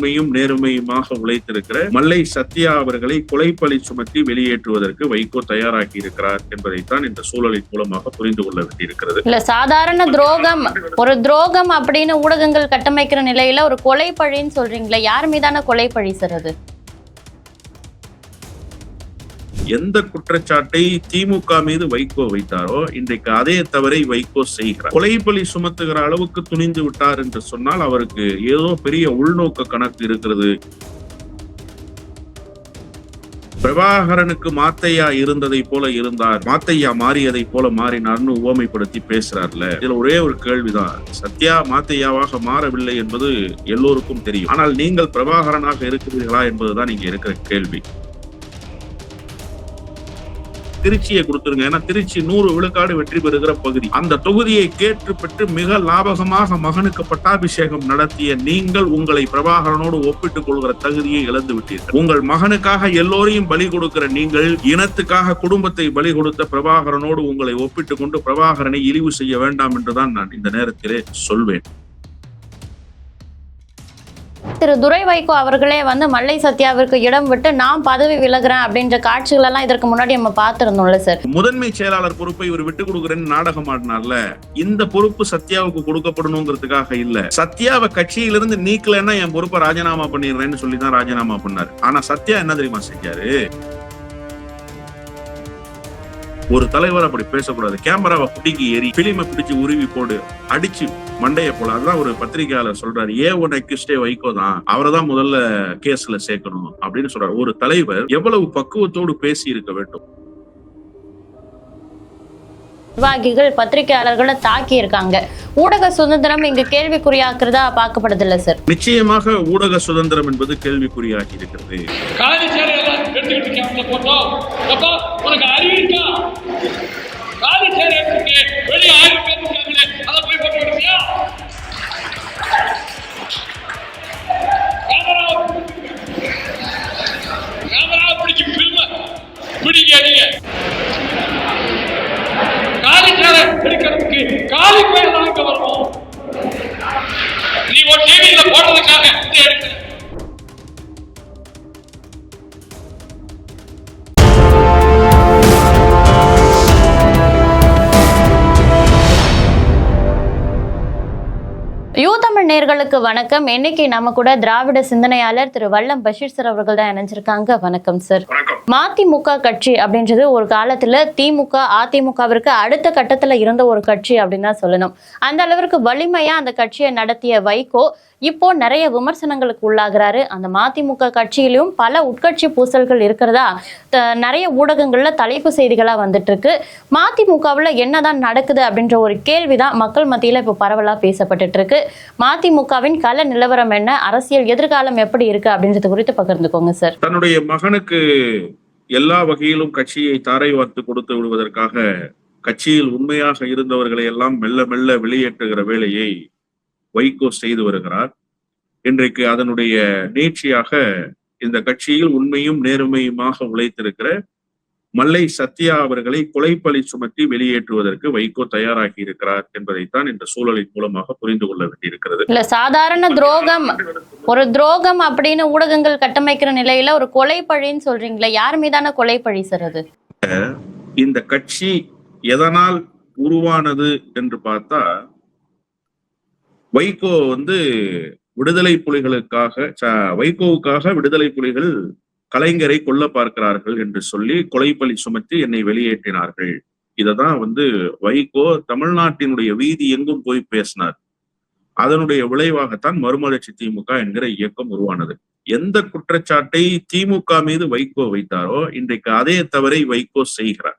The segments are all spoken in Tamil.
உண்மையும் நேர்மையுமாக உழைத்திருக்கிற மல்லை சத்யா அவர்களை கொலைப்பழி சுமத்தி வெளியேற்றுவதற்கு வைகோ தயாராகி இருக்கிறார் என்பதைத்தான் இந்த சூழலின் மூலமாக புரிந்து கொள்ள வேண்டியிருக்கிறது. இல்ல சாதாரண துரோகம் ஒரு துரோகம் அப்படின்னு ஊடகங்கள் கட்டமைக்கிற நிலையில ஒரு கொலை பழின்னு சொல்றீங்களே யார் மீதான கொலை பழி சார் அது? எந்த குற்றச்சாட்டை திமுக மீது வைகோ வைத்தாரோ இன்றைக்கு அதே தவறை வைகோ செய்கிறார். கொலைப்பழி சுமத்துகிற அளவுக்கு துணிந்து விட்டார் என்று சொன்னால் அவருக்கு ஏதோ பெரிய உள்நோக்க கணக்கு இருக்கிறது. பிரபாகரனுக்கு மாத்தையா இருந்ததை போல இருந்தார். மாத்தையா மாறியதை போல மாறினார்னு உவமைப்படுத்தி பேசுறாருல. இதுல ஒரே ஒரு கேள்விதான். சத்யா மாத்தையாவாக மாறவில்லை என்பது எல்லோருக்கும் தெரியும். ஆனால் நீங்கள் பிரபாகரனாக இருக்கிறீர்களா என்பதுதான் இங்க இருக்கிற கேள்வி. திருச்சியை கொடுத்துருங்க. ஏன்னா திருச்சி நூறு விழுக்காடு வெற்றி பெறுகிற பகுதி. அந்த தொகுதியை கேட்டு பெற்று மிக லாபகமாக மகனுக்கு பட்டாபிஷேகம் நடத்திய நீங்கள் உங்களை பிரபாகரனோடு ஒப்பிட்டுக் கொள்கிற தகுதியை இழந்து விட்டீர்கள். உங்கள் மகனுக்காக எல்லோரையும் பலி கொடுக்கிற நீங்கள் இனத்துக்காக குடும்பத்தை பலி கொடுத்த பிரபாகரனோடு உங்களை ஒப்பிட்டுக் கொண்டு பிரபாகரனை இழிவு செய்ய வேண்டாம் என்றுதான் நான் இந்த நேரத்திலே சொல்வேன். திரு துரை வைகோ அவர்களே வந்து மல்லை சத்யாவிற்கு இடம் விட்டு நான் பதவி விலகுறேன் அப்படின்ற காட்சிகள் எல்லாம் இதற்கு முன்னாடி நம்ம பார்த்திருந்தோம்ல சார். முதன்மை செயலாளர் பொறுப்பை இவர் விட்டு கொடுக்குறேன்னு நாடகம் ஆடினார்ல இந்த பொறுப்பு சத்யாவுக்கு கொடுக்கப்படணுங்கிறதுக்காக இல்ல. சத்யாவை கட்சியிலிருந்து நீக்கலன்னா என் பொறுப்பை ராஜினாமா பண்ணிடுறேன்னு சொல்லி தான் ராஜினாமா பண்ணாரு. ஆனா சத்யா என்ன தெரியுமா செஞ்சாரு? ஒரு தலைவர் அப்படி பேசக்கூடாது. கேமராவை பிடிக்கி ஏறி பிலிமை பிடிச்சு உருவி போடு அடிச்சு மண்டையை போல அதுதான் ஒரு பத்திரிகையாளர் சொல்றாரு. ஏ ஒன் அக்யூஸ்டே வைகோ தான் அவரை தான் முதல்ல கேஸ்ல சேர்க்கணும் அப்படின்னு சொல்றாரு. ஒரு தலைவர் எவ்வளவு பக்குவத்தோடு பேசி இருக்க வேண்டும்? நிர்வாகிகள் பத்திரிகையாளர்களை தாக்கி இருக்காங்க. ஊடக சுதந்திரம் இங்கு கேள்விக்குறியாக்குறதா பார்க்கப்படுது இல்ல சார் நிச்சயமாக ஊடக சுதந்திரம் என்பது கேள்விக்குறியாகி இருக்கிறது. காலி சேரை எல்லாம் எடுத்துக்கிட்டு கேம்ப்ல தமிழ் நேர்களுக்கு வணக்கம். இன்னைக்கு நம்ம கூட திராவிட சிந்தனையாளர் திரு வல்லம் பஷீர் சார் அவர்கள் தான் இணைஞ்சிருக்காங்க. வணக்கம் சார். மதிமுக கட்சி அப்படின்றது ஒரு காலத்துல திமுக அதிமுகவிற்கு அடுத்த கட்டத்துல இருந்த ஒரு கட்சி அப்படின்னு தான் சொல்லணும். அந்த அளவிற்கு வலிமையா அந்த கட்சியை நடத்திய வைகோ இப்போ நிறைய விமர்சனங்களுக்கு உள்ளாகிறாரு. அந்த மதிமுக கட்சியிலும் பல உட்கட்சி பூசல்கள் இருக்கிறதா நிறைய ஊடகங்கள்ல தலைப்பு செய்திகளா வந்துட்டு இருக்கு மதிமுகவுல என்னதான் நடக்குது அப்படின்ற ஒரு கேள்விதான் மக்கள் மத்தியில இப்போ பரவலா பேசப்பட்டுட்டு இருக்கு அதிமுகவின் கள நிலவரம் என்ன? அரசியல் எதிர்காலம் எப்படி இருக்கு? அப்படின்றது குறித்து பகிர்ந்துக்கோங்க சார். தன்னுடைய மகனுக்கு எல்லா வகையிலும் கட்சியை தாரை வார்த்து கொடுத்து விடுவதற்காக கட்சியில் உண்மையாக இருந்தவர்களை எல்லாம் மெல்ல மெல்ல வெளியேற்றுகிற வேலையை வைகோ செய்து வருகிறார். இன்றைக்கு அதனுடைய நீட்சியாக இந்த கட்சியில் உண்மையும் நேர்மையுமாக உழைத்திருக்கிற மல்லை சத்யா அவர்களை கொலைப்பழி சுமத்தி வெளியேற்றுவதற்கு வைகோ தயாராகி இருக்கிறார் என்பதைத்தான் இந்த சூழலின் மூலமாக புரிந்து கொள்ள வேண்டியிருக்கிறது. இல்ல சாதாரண துரோகம் ஒரு துரோகம் அப்படின்னு ஊடகங்கள் கட்டமைக்கிற நிலையில ஒரு கொலை பழின்னு சொல்றீங்களே யார் மீதான கொலை பழி சார் அது? இந்த கட்சி எதனால் உருவானது என்று பார்த்தா வைகோ வந்து விடுதலை புலிகளுக்காக வைகோவுக்காக விடுதலை புலிகள் கலைஞரை கொல்ல பார்க்கிறார்கள் என்று சொல்லி கொலைப்பலி சுமத்தி என்னை வெளியேற்றினார்கள். இததான் வந்து வைகோ தமிழ்நாட்டினுடைய வீதி எங்கும் போய் பேசினார். அதனுடைய விளைவாகத்தான் மறுமலர்ச்சி திமுக என்கிற இயக்கம் உருவானது. எந்த குற்றச்சாட்டை திமுக மீது வைகோ வைத்தாரோ இன்றைக்கு அதே தவறை வைகோ செய்கிறார்.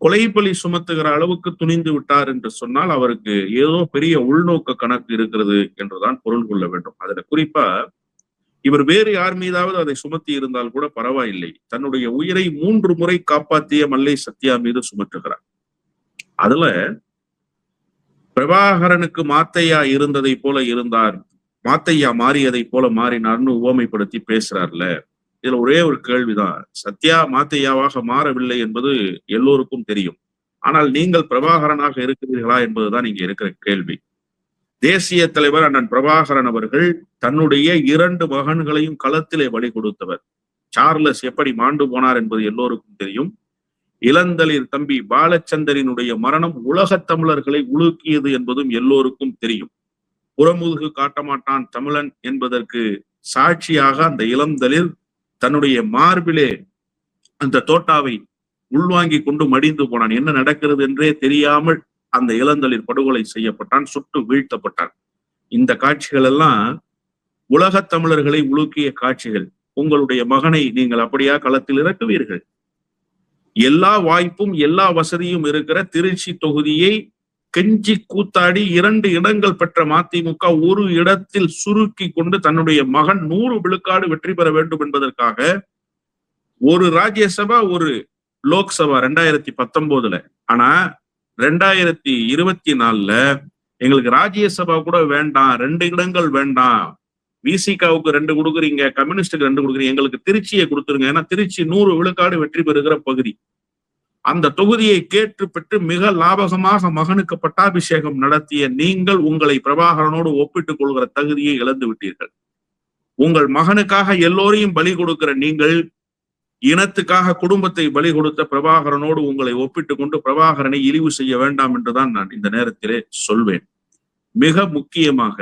கொலைப்பலி சுமத்துகிற அளவுக்கு துணிந்து விட்டார் என்று சொன்னால் அவருக்கு ஏதோ பெரிய உள்நோக்க கணக்கு இருக்கிறது என்றுதான் பொருள் கொள்ள வேண்டும். அதுல குறிப்பா இவர் வேறு யார் மீதாவது அதை சுமத்தி இருந்தால் கூட பரவாயில்லை. தன்னுடைய உயிரை மூன்று முறை காப்பாற்றிய மல்லை சத்யா மீது சுமற்றுகிறார். அதுல பிரபாகரனுக்கு மாத்தையா இருந்ததை போல இருந்தார் மாத்தையா மாறியதை போல மாறினார்னு உவமைப்படுத்தி பேசுறார்ல. இதுல ஒரே ஒரு கேள்விதான். சத்யா மாத்தையாவாக மாறவில்லை என்பது எல்லோருக்கும் தெரியும். ஆனால் நீங்கள் பிரபாகரனாக இருக்கிறீர்களா என்பதுதான் இங்க இருக்கிற கேள்வி. தேசிய தலைவர் அண்ணன் பிரபாகரன் அவர்கள் தன்னுடைய இரண்டு மகன்களையும் களத்திலே பலி கொடுத்தவர். சார்லஸ் எப்படி மாண்டு போனார் என்பது எல்லோருக்கும் தெரியும். இளந்தளிர் தம்பி பாலச்சந்தரினுடைய மரணம் உலகத் தமிழர்களை உலுக்கியது என்பதும் எல்லோருக்கும் தெரியும். புறமுதுகு காட்டமாட்டான் தமிழன் என்பதற்கு சாட்சியாக அந்த இளந்தளிர் தன்னுடைய மார்பிலே அந்த தோட்டாவை உள்வாங்கி கொண்டு மடிந்து போனான். என்ன நடக்கிறது என்றே தெரியாமல் அந்த இளந்தளிர் படுகொலை செய்யப்பட்டான் சுட்டு வீழ்த்தப்பட்டான். இந்த காட்சிகள் எல்லாம் உலகத் தமிழர்களை உலுக்கிய காட்சிகள் உங்களுடைய மகனை நீங்கள் அப்படியா களத்தில் இறக்குவீர்கள்? எல்லா வாய்ப்பும் எல்லா வசதியும் இருக்கிற திருச்சி தொகுதியை கெஞ்சி கூத்தாடி இரண்டு இடங்கள் பெற்ற மதிமுக ஒரு இடத்தில் சுருக்கி கொண்டு தன்னுடைய மகன் நூறு விழுக்காடு வெற்றி பெற வேண்டும் என்பதற்காக ஒரு ராஜ்யசபா ஒரு லோக்சபா ரெண்டாயிரத்தி பத்தொன்பதுல ஆனா ரெண்டாயிரத்தி இருபத்தி நாலுல எங்களுக்கு ராஜ்யசபா கூட வேண்டாம் ரெண்டு இடங்கள் வேண்டாம் விசிகாவுக்கு ரெண்டு கொடுக்குறீங்க கம்யூனிஸ்டுக்கு ரெண்டு கொடுக்குறீங்க எங்களுக்கு திருச்சியை கொடுத்துருங்க. ஏன்னா திருச்சி நூறு விழுக்காடு வெற்றி பெறுகிற பகுதி. அந்த தொகுதியை கேட்டு பெற்று மிக லாபகமாக மகனுக்கு பட்டாபிஷேகம் நடத்திய நீங்கள் உங்களை பிரபாகரனோடு ஒப்பிட்டுக் கொள்கிற தகுதியை இழந்து விட்டீர்கள். உங்கள் மகனுக்காக எல்லோரையும் பலி கொடுக்கிற நீங்கள் இனத்துக்காக குடும்பத்தை பலி கொடுத்த பிரபாகரனோடு உங்களை ஒப்பிட்டுக் கொண்டு பிரபாகரனை இழிவு செய்ய வேண்டாம் என்றுதான் நான் இந்த நேரத்திலே சொல்வேன். மிக முக்கியமாக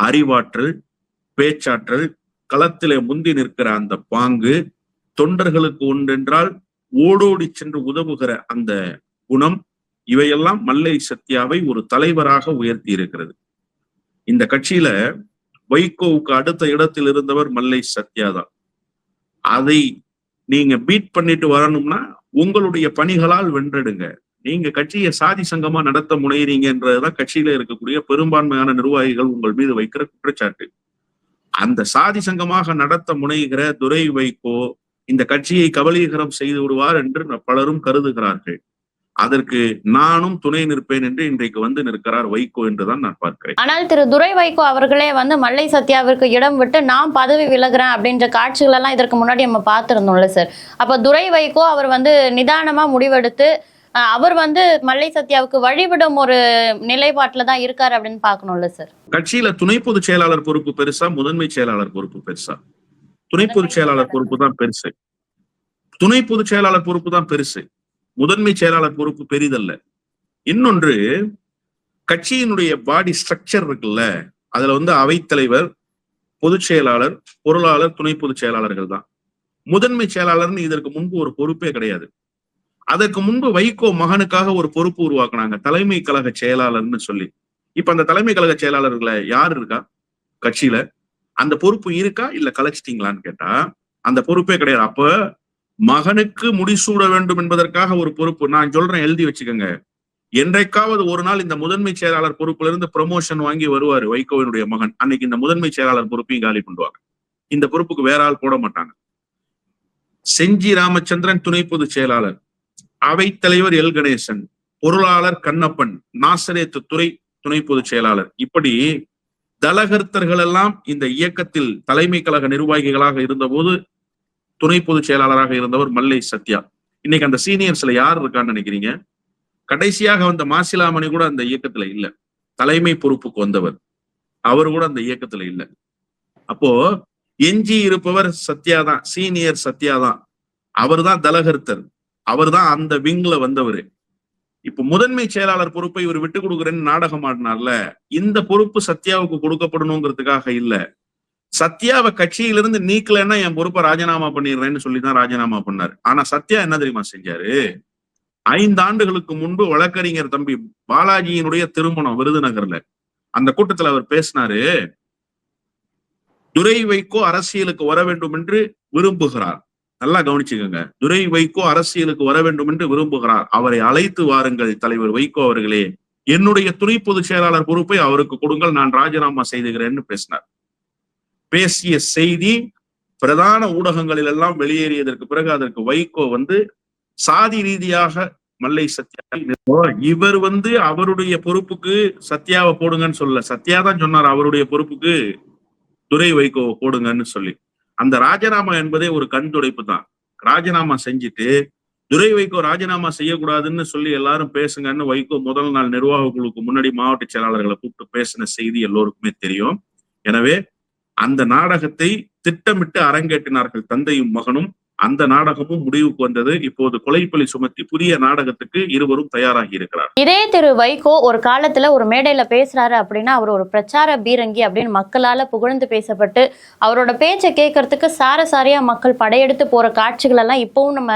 அறிவாற்றல் பேச்சாற்றல் களத்திலே முந்தி நிற்கிற அந்த பாங்கு தொண்டர்களுக்கு ஒன்றென்றால் ஓடோடி சென்று உதவுகிற அந்த குணம் இவையெல்லாம் மல்லை சத்யாவை ஒரு தலைவராக உயர்த்தி இருக்கிறது இந்த கட்சியில வைகோவுக்கு அடுத்த இடத்தில் இருந்தவர் மல்லை சத்யா தான். அதை நீங்க பீட் பண்ணிட்டு வரணும்னா உங்களுடைய பணிகளால் வென்றெடுங்க. நீங்க கட்சியை சாதி சங்கமா நடத்த முனைகிறீங்கன்றதுதான் கட்சியில இருக்கக்கூடிய பெரும்பான்மையான நிர்வாகிகள் உங்கள் மீது வைக்கிற குற்றச்சாட்டு. அந்த சாதி சங்கமாக நடத்த முனைகிற துரை வைகோ இந்த கட்சியை கபலீகரம் செய்து விடுவார் என்று பலரும் கருதுகிறார்கள். அதற்கு நானும் துணை நிற்பேன் என்று இன்றைக்கு வந்து நிற்கிறார் வைகோ என்றுதான் நான் பார்க்கிறேன். ஆனால் திரு துரை வைகோ அவர்களே வந்து மல்லை சத்யாவிற்கு இடம் விட்டு நான் பதவி விலகுறேன் அப்படின்ற காட்சிகள் எல்லாம் இதற்கு முன்னாடி நம்ம பார்த்திருந்தோம்ல சார். அப்ப துரை வைகோ அவர் வந்து நிதானமா முடிவெடுத்து அவர் வந்து மல்லை சத்யாவுக்கு வழிவிடும் ஒரு நிலைப்பாட்டுல தான் இருக்காரு அப்படின்னு பார்க்கணும்ல சார் கட்சியில துணை பொதுச் செயலாளர் பொறுப்பு பெருசா முதன்மை செயலாளர் பொறுப்பு பெருசா? துணை பொதுச் செயலாளர் பொறுப்பு தான் பெருசு. துணை பொதுச் செயலாளர் பொறுப்பு தான் பெருசு. முதன்மை செயலாளர் பொறுப்பு பெரிதல்ல. இன்னொன்று கட்சியினுடைய பாடி ஸ்ட்ரக்சர் இருக்குல்ல அதுல வந்து அவைத்தலைவர் பொதுச் செயலாளர் பொருளாளர் துணை பொதுச் செயலாளர்கள் தான். முதன்மை செயலாளர்னு இதற்கு முன்பு ஒரு பொறுப்பே கிடையாது. அதற்கு முன்பு வைகோ மகனுக்காக ஒரு பொறுப்பு உருவாக்குனாங்க. தலைமை கழக செயலாளர்னு சொல்லி. இப்ப அந்த தலைமை கழக செயலாளர்களை யார் இருக்கா? கட்சியில. அந்த பொறுப்பு இருக்கா? இல்ல கலைச்சிட்டீங்களான்னு கேட்டா அந்த பொறுப்பே கிடையாது. அப்ப மகனுக்கு முடிசூட வேண்டும் என்பதற்காக ஒரு பொறுப்பு. நான் சொல்றேன் எழுதி வச்சுக்கோங்க. என்றைக்காவது ஒரு நாள் இந்த முதன்மை செயலாளர் பொறுப்புல இருந்து ப்ரமோஷன் வாங்கி வருவாரு வைகோவினுடைய மகன். அன்னைக்கு இந்த முதன்மை செயலாளர் பொறுப்பையும் காலி பண்ணுவாங்க. இந்த பொறுப்புக்கு வேற ஆள் போட மாட்டாங்க. செஞ்சி ராமச்சந்திரன் துணை பொதுச் செயலாளர். அவைத்தலைவர் எல். கணேசன் பொருளாளர் கண்ணப்பன் நாசரேத்து துறை துணை பொதுச் செயலாளர். இப்படி தலகர்த்தர்கள் எல்லாம் இந்த இயக்கத்தில் தலைமை கழக நிர்வாகிகளாக இருந்தபோது துணை பொதுச் செயலாளராக இருந்தவர் மல்லை சத்யா. இன்னைக்கு அந்த சீனியர்ஸ்ல யார் இருக்கான்னு நினைக்கிறீங்க? கடைசியாக வந்த மாசிலாமணி கூட அந்த இயக்கத்துல இல்ல. தலைமை பொறுப்புக்கு வந்தவர். அவர் கூட அந்த இயக்கத்துல இல்ல. அப்போ எஞ்சி இருப்பவர் சத்யா தான் சீனியர் சத்யா தான். அவர் தான் தலகர்த்தர். அவர் தான் அந்த விங்ல வந்தவர். இப்ப முதன்மை செயலாளர் பொறுப்பை இவர் விட்டு கொடுக்குறேன்னு நாடகம் ஆடினார்ல இந்த பொறுப்பு சத்யாவுக்கு கொடுக்கப்படணுங்கிறதுக்காக இல்ல. சத்யாவை கட்சியிலிருந்து நீக்கலைன்னா என் பொறுப்பை ராஜினாமா பண்ணிடுறேன்னு சொல்லிதான் ராஜினாமா பண்ணாரு. ஆனா சத்யா என்ன தெரியுமா செஞ்சாரு? ஐந்து ஆண்டுகளுக்கு முன்பு வழக்கறிஞர் தம்பி பாலாஜியினுடைய திருமணம் விருதுநகர்ல. அந்த கூட்டத்துல அவர் பேசினாரு துரை வைகோ அரசியலுக்கு வர வேண்டும் என்று விரும்புகிறார். நல்லா கவனிச்சுக்கோங்க. துரை வைகோ அரசியலுக்கு வர வேண்டும் என்று விரும்புகிறார். அவரை அழைத்து வாருங்கள் தலைவர் வைகோ அவர்களே. என்னுடைய துணை பொதுச் செயலாளர் பொறுப்பை அவருக்கு கொடுங்கள். நான் ராஜினாமா செய்துகிறேன்னு பேசினார். பேசிய செய்தி பிரதான ஊடகங்களில் எல்லாம் வெளியேறியதற்கு பிறகு அதற்கு வைகோ வந்து சாதி ரீதியாக மல்லை சத்யா இவர் வந்து அவருடைய பொறுப்புக்கு சத்யாவை போடுங்கன்னு சொல்லல. சத்யா தான் சொன்னார் அவருடைய பொறுப்புக்கு துரை வைகோவை போடுங்கன்னு சொல்லி. அந்த ராஜினாமா என்பதே ஒரு கண் துடைப்பு தான். ராஜினாமா செஞ்சுட்டு துரை வைகோ ராஜினாமா செய்யக்கூடாதுன்னு சொல்லி எல்லாரும் பேசுங்கன்னு வைகோ முதல் நாள் நிர்வாக குழுக்கு முன்னாடி மாவட்ட செயலாளர்களை கூப்பிட்டு பேசின செய்தி எல்லோருக்குமே தெரியும். எனவே அந்த நாடகத்தை திட்டமிட்டு அரங்கேற்றினார்கள் தந்தையும் மகனும். அந்த நாடகமும் முடிவுக்கு வந்தது. இப்போது கொலைப்பலி சுமத்தி புதிய நாடகத்துக்கு இருவரும் தயாராகி இருக்கிறார் இதே திரு வைகோ ஒரு காலத்துல ஒரு மேடையில பேசுறாரு அப்படின்னா அவர் ஒரு பிரச்சார பீரங்கி அப்படின்னு மக்களால புகழ்ந்து பேசப்பட்டு அவரோட பேச்சை கேட்கறதுக்கு சாரசாரியா மக்கள் படையெடுத்து போற காட்சிகள் எல்லாம் இப்பவும் நம்ம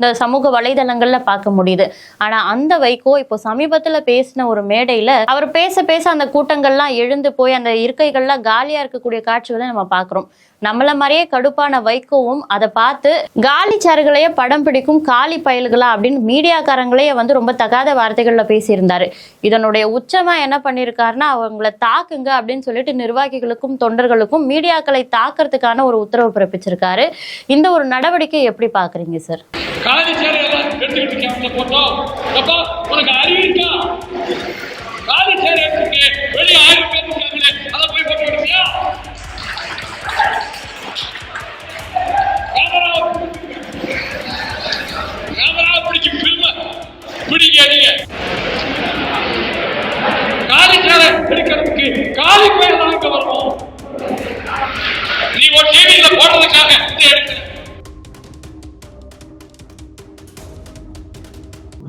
இந்த சமூக வலைதளங்கள்ல பார்க்க முடியுது. ஆனா அந்த வைகோ இப்போ சமீபத்துல பேசின ஒரு மேடையில அவர் பேச பேச அந்த கூட்டங்கள்லாம் எழுந்து போய் அந்த இருக்கைகள்லாம் காலியா இருக்கக்கூடிய காட்சிகளை நம்ம பாக்குறோம் நம்மள மாதிரியே கடுப்பான வைகோவும் அதை பார்த்து காலி சாறுகளையே படம் பிடிக்கும் காலி பயல்களா அப்படின்னு மீடியாக்காரங்களையே வந்து ரொம்ப தகாத வார்த்தைகள்ல பேசியிருந்தாரு. இதனுடைய உச்சமா என்ன பண்ணியிருக்காருன்னா அவங்கள தாக்குங்க அப்படின்னு சொல்லிட்டு நிர்வாகிகளுக்கும் தொண்டர்களுக்கும் மீடியாக்களை தாக்குறதுக்கான ஒரு உத்தரவு பிறப்பிச்சிருக்காரு. இந்த ஒரு நடவடிக்கை எப்படி பாக்குறீங்க சார்? காலி சாறு எடுத்துக்கிட்டு போட்டோம். உனக்கு அறிவு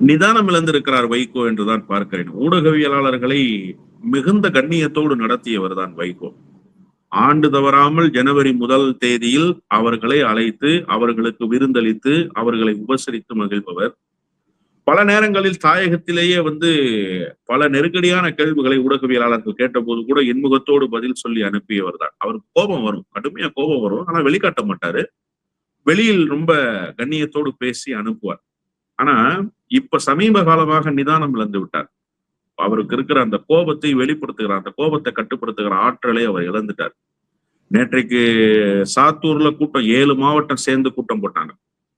நிதானம் இழந்திருக்கிறார் வைகோ என்றுதான் பார்க்கிறேன். ஊடகவியலாளர்களை மிகுந்த கண்ணியத்தோடு நடத்தியவர் தான் வைகோ. ஆண்டு தவறாமல் ஜனவரி முதல் தேதியில் அவர்களை அழைத்து அவர்களுக்கு விருந்தளித்து அவர்களை உபசரித்து மகிழ்பவர். பல நேரங்களில் தாயகத்திலேயே வந்து பல நெருக்கடியான கேள்விகளை ஊடகவியலாளர்கள் கேட்டபோது கூட இன்முகத்தோடு பதில் சொல்லி அனுப்பியவர் தான். அவருக்கு கோபம் வரும். கடுமையா கோபம் வரும். ஆனா வெளிக்காட்ட மாட்டாரு. வெளியில் ரொம்ப கண்ணியத்தோடு பேசி அனுப்புவார். ஆனா இப்ப சமீப காலமாக நிதானம் இழந்து விட்டார். அவருக்கு இருக்கிற அந்த கோபத்தை வெளிப்படுத்துகிற அந்த கோபத்தை கட்டுப்படுத்துகிற ஆற்றலை அவர் இழந்துட்டார். நேற்றைக்கு சாத்தூர்ல கூட்டம் ஏழு மாவட்டம் சேர்ந்து கூட்டம் போட்டாங்க.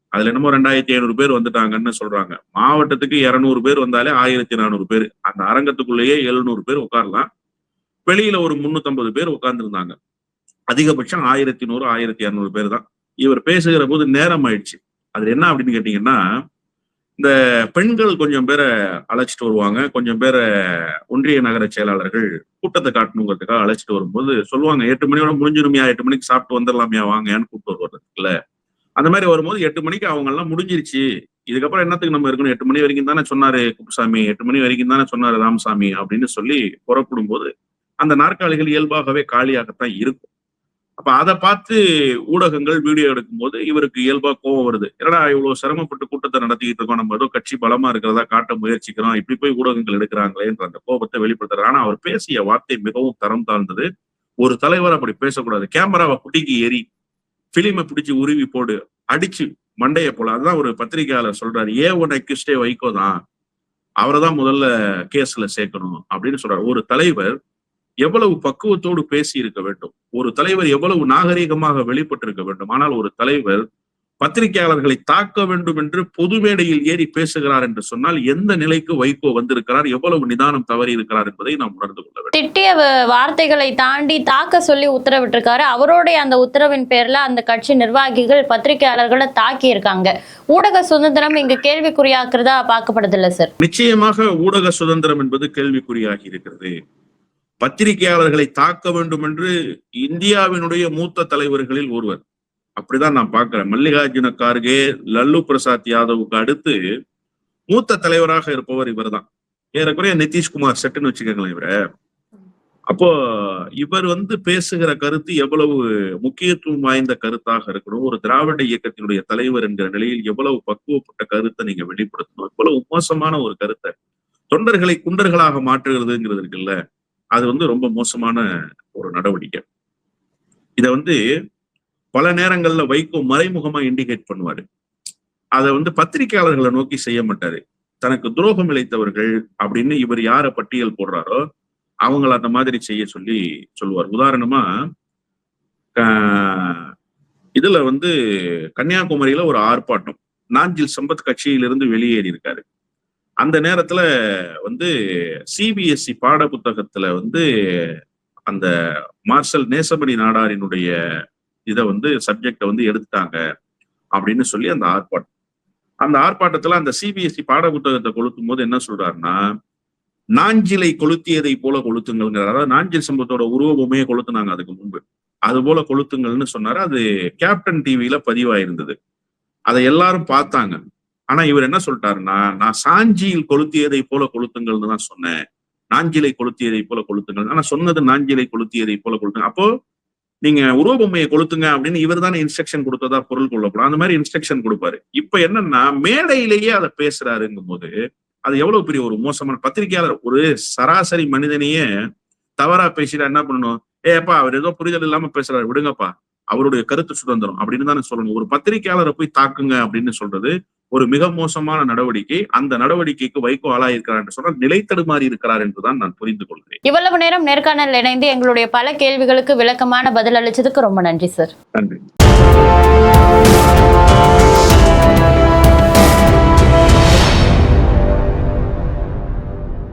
அதுல என்னமோ ரெண்டாயிரத்தி ஐநூறு பேர் வந்துட்டாங்கன்னு சொல்றாங்க. மாவட்டத்துக்கு இருநூறு பேர் வந்தாலே ஆயிரத்தி நானூறு பேர். அந்த அரங்கத்துக்குள்ளேயே எழுநூறு பேர் உட்காரலாம். வெளியில ஒரு முன்னூத்தம்பது பேர் உட்கார்ந்துருந்தாங்க. அதிகபட்சம் ஆயிரத்தி நூறு ஆயிரத்தி இரநூறு பேர் தான். இவர் பேசுகிற போது நேரம் ஆயிடுச்சு. அது என்ன அப்படின்னு கேட்டீங்கன்னா இந்த பெண்கள் கொஞ்சம் பேரை அழைச்சிட்டு வருவாங்க. கொஞ்சம் பேரை ஒன்றிய நகர செயலாளர்கள் கூட்டத்தை காட்டணுங்கிறதுக்காக அழைச்சிட்டு வரும்போது சொல்லுவாங்க எட்டு மணியோட முடிஞ்சிருமையா? எட்டு மணிக்கு சாப்பிட்டு வந்துடலாமியா? வாங்கன்னு கூப்பிட்டு வருவதுல அந்த மாதிரி வரும்போது எட்டு மணிக்கு அவங்க எல்லாம் முடிஞ்சிருச்சு. இதுக்கப்புறம் என்னத்துக்கு நம்ம இருக்கணும்? எட்டு மணி வரைக்கும் தானே சொன்னாரு குப்புசாமி எட்டு மணி வரைக்கும் தானே சொன்னாரு ராமசாமி அப்படின்னு சொல்லி புறப்படும் போது அந்த நாற்காலிகள் இயல்பாகவே காலியாகத்தான் இருக்கும். அப்ப அதை பார்த்து ஊடகங்கள் வீடியோ எடுக்கும்போது இவருக்கு இயல்பா கோவம் வருது. என்னடா இவ்வளவு சிரமப்பட்டு கூட்டத்தை நடத்திக்கிட்டு இருக்கோம் நம்ம ஏதோ கட்சி பலமா இருக்கிறதா காட்ட முயற்சிக்கிறோம் இப்படி போய் ஊடகங்கள் எடுக்கிறாங்களேன்ற அந்த கோபத்தை வெளிப்படுத்துறாரு. ஆனா அவர் பேசிய வார்த்தை மிகவும் தரம் தாழ்ந்தது. ஒரு தலைவர் அப்படி பேசக்கூடாது. கேமராவை குட்டிக்கு ஏறி பிலிமை பிடிச்சு உருவி போடு அடிச்சு மண்டையை போல அதுதான் ஒரு பத்திரிகையாளர் சொல்றாரு. ஏ ஒன் அக்யூஸ்டே வைகோ தான் அவரை தான் முதல்ல கேஸ்ல சேர்க்கணும் அப்படின்னு சொல்றாரு. ஒரு தலைவர் எவ்வளவு பக்குவத்தோடு பேசி இருக்க வேண்டும். ஒரு தலைவர் எவ்வளவு நாகரீகமாக வெளிப்பட்டிருக்க வேண்டும். ஆனால் ஒரு தலைவர் பத்திரிகையாளர்களை தாக்க வேண்டும் என்று பொது மேடையில் ஏறி பேசுகிறார் என்று சொன்னால் எந்த நிலைக்கு வைகோ வந்திருக்கிறார்? எவ்வளவு நிதானம் தவறி இருக்கிறார் என்பதை நாம் உணர்ந்து கொள்ள வேண்டும். திட்டிய வார்த்தைகளை தாண்டி தாக்க சொல்லி உத்தரவிட்டிருக்காரு. அவருடைய அந்த உத்தரவின் பேர்ல அந்த கட்சி நிர்வாகிகள் பத்திரிகையாளர்களை தாக்கி இருக்காங்க ஊடக சுதந்திரம் இங்கு கேள்விக்குறியாக்குறதா பார்க்கப்படுதில்ல சார். நிச்சயமாக ஊடக சுதந்திரம் என்பது கேள்விக்குறியாகி இருக்கிறது. பத்திரிகையாளர்களை தாக்க வேண்டும் என்று இந்தியாவினுடைய மூத்த தலைவர்களில் ஒருவர். அப்படிதான் நான் பார்க்கிறேன். மல்லிகார்ஜுன கார்கே லல்லு பிரசாத் யாதவுக்கு அடுத்து மூத்த தலைவராக இருப்பவர் இவர்தான். ஏறக்குறைய நிதிஷ்குமார் செட்டுன்னு வச்சுக்கோங்களேன் இவரை. அப்போ இவர் வந்து பேசுகிற கருத்து எவ்வளவு முக்கியத்துவம் வாய்ந்த கருத்தாக இருக்கணும். ஒரு திராவிட இயக்கத்தினுடைய தலைவர் என்கிற நிலையில் எவ்வளவு பக்குவப்பட்ட கருத்தை நீங்க வெளிப்படுத்தணும். எவ்வளவு மோசமான ஒரு கருத்தை தொண்டர்களை குண்டர்களாக மாற்றுகிறதுங்கிறது இருக்குல்ல. அது வந்து ரொம்ப மோசமான ஒரு நடவடிக்கை. இதை வந்து பல நேரங்கள்ல வைகோ மறைமுகமா இண்டிகேட் பண்ணுவாரு. அதை வந்து பத்திரிகையாளர்களை நோக்கி செய்ய மாட்டாரு. தனக்கு துரோகம் இழைத்தவர்கள் அப்படின்னு இவர் யார பட்டியல் போடுறாரோ அவங்கள அந்த மாதிரி செய்ய சொல்லி சொல்லுவார். உதாரணமா இதுல வந்து கன்னியாகுமரியில ஒரு ஆர்ப்பாட்டம். நாஞ்சில் சம்பத் கட்சியிலிருந்து வெளியேறி இருக்காரு அந்த நேரத்துல வந்து சிபிஎஸ்சி பாட புத்தகத்துல வந்து அந்த மார்ஷல் நேசமணி நாடாரினுடைய இதை வந்து சப்ஜெக்ட வந்து எடுத்துட்டாங்க அப்படின்னு சொல்லி அந்த ஆர்ப்பாட்டம். அந்த ஆர்ப்பாட்டத்துல அந்த சிபிஎஸ்சி பாட புத்தகத்தை கொளுத்தும் போது என்ன சொல்றாருன்னா நாஞ்சிலை கொளுத்தியதை போல கொளுத்துங்கள்ங்கிறார். அதாவது நாஞ்சில் சம்பவத்தோட உருவபொம்மையை கொளுத்துனாங்க அதுக்கு முன்பு. அது போல கொளுத்துங்கள்னு சொன்னாரு. அது கேப்டன் டிவியில பதிவாயிருந்தது. அதை எல்லாரும் பார்த்தாங்க. ஆனா இவர் என்ன சொல்லிட்டாருன்னா நான் சாஞ்சியில் கொளுத்தியதை போல கொளுத்துங்கள்னு தான் சொன்னேன். நாஞ்சிலை கொளுத்தியதை போல கொளுத்துங்கள். ஆனா சொன்னது நாஞ்சிலை கொளுத்தியதை போல கொளுத்துங்க. அப்போ நீங்க உருவபொம்மையை கொளுத்துங்க அப்படின்னு இவர் தானே இன்ஸ்ட்ரக்ஷன் கொடுத்ததா பொருள் கொள்ளப்படும் அந்த மாதிரி இன்ஸ்ட்ரக்ஷன் கொடுப்பாரு. இப்ப என்னன்னா மேடையிலேயே அதை பேசுறாருங்கும் போது அது எவ்வளவு பெரிய ஒரு மோசமான பத்திரிகையாளர் ஒரு சராசரி மனிதனையே தவறா பேசிட்டா என்ன பண்ணணும்? ஏப்பா அவர் ஏதோ புரிதல் இல்லாம பேசுறாரு. விடுங்கப்பா. அவருடைய கருத்து சுதந்திரம். அப்படின்னு தானே சொல்லணும். ஒரு பத்திரிகையாளரை போய் தாக்குங்க அப்படின்னு சொல்றது ஒரு மிக மோசமான நடவடிக்கை அந்த நடவடிக்கைக்கு வைகோ ஆளாயிருக்கிறார் என்று சொன்னால் நிலை தடுமாறி இருக்கிறார் என்றுதான் நான் புரிந்து கொள்கிறேன். இவ்வளவு நேரம் நேர்காணல் இணைந்து எங்களுடைய பல கேள்விகளுக்கு விளக்கமான பதில் அளிச்சதுக்கு ரொம்ப நன்றி சார். நன்றி.